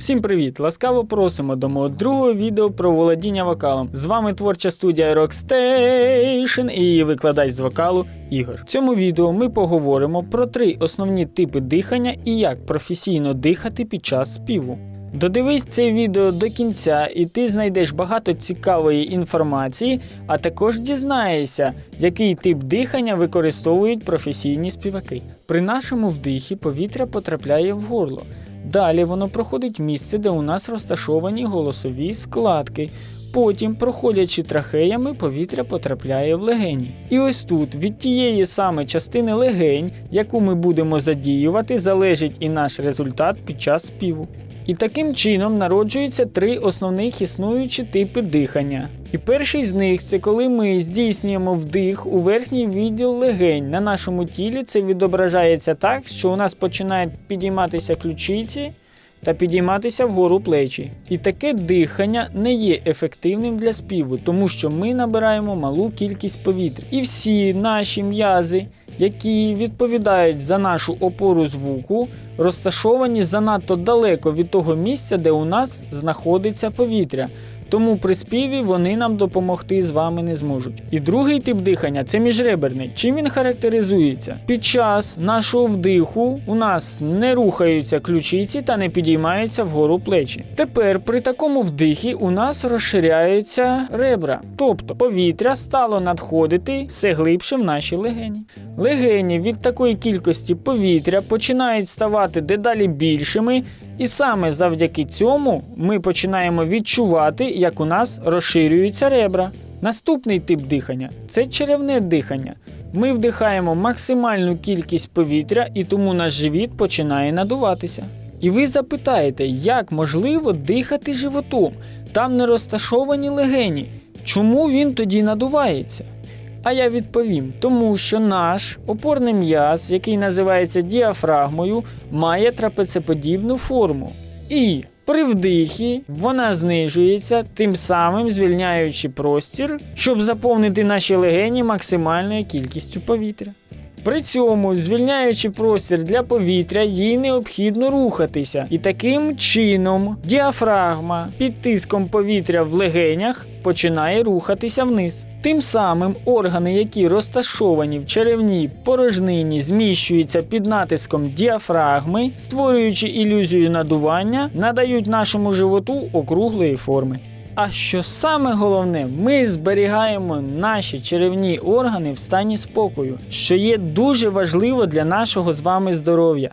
Всім привіт! Ласкаво просимо до мого другого відео про володіння вокалом. З вами творча студія Rockstation і її викладач з вокалу Ігор. В цьому відео ми поговоримо про три основні типи дихання і як професійно дихати під час співу. Додивись це відео до кінця, і ти знайдеш багато цікавої інформації, а також дізнаєшся, який тип дихання використовують професійні співаки. При нашому вдихі повітря потрапляє в горло. Далі воно проходить місце, де у нас розташовані голосові складки. Потім, проходячи трахеями, повітря потрапляє в легені. І ось тут від тієї саме частини легень, яку ми будемо задіювати, залежить і наш результат під час співу. І таким чином народжуються три основних існуючі типи дихання. І перший з них це коли ми здійснюємо вдих у верхній відділ легень. На нашому тілі це відображається так, що у нас починають підійматися ключиці та підійматися вгору плечі. І таке дихання не є ефективним для співу, тому що ми набираємо малу кількість повітря. І всі наші м'язи, які відповідають за нашу опору звуку, розташовані занадто далеко від того місця, де у нас знаходиться повітря. Тому при співі вони нам допомогти з вами не зможуть. І другий тип дихання це міжреберний. Чим він характеризується? Під час нашого вдиху у нас не рухаються ключиці та не підіймаються вгору плечі. Тепер при такому вдихі у нас розширяються ребра, тобто повітря стало надходити все глибше в наші легені. Легені від такої кількості повітря починають ставати дедалі більшими, і саме завдяки цьому ми починаємо відчувати, як у нас розширюються ребра. Наступний тип дихання це черевне дихання. Ми вдихаємо максимальну кількість повітря, і тому наш живіт починає надуватися. І ви запитаєте, як можливо дихати животом? Там не розташовані легені. Чому він тоді надувається? А я відповім, тому що наш опорний м'яз, який називається діафрагмою, має трапецеподібну форму. І при вдихі вона знижується, тим самим звільняючи простір, щоб заповнити наші легені максимальною кількістю повітря. При цьому, звільняючи простір для повітря, їй необхідно рухатися, і таким чином діафрагма під тиском повітря в легенях починає рухатися вниз. Тим самим органи, які розташовані в черевній порожнині, зміщуються під натиском діафрагми, створюючи ілюзію надування, надають нашому животу округлої форми. А що саме головне, ми зберігаємо наші черевні органи в стані спокою, що є дуже важливо для нашого з вами здоров'я.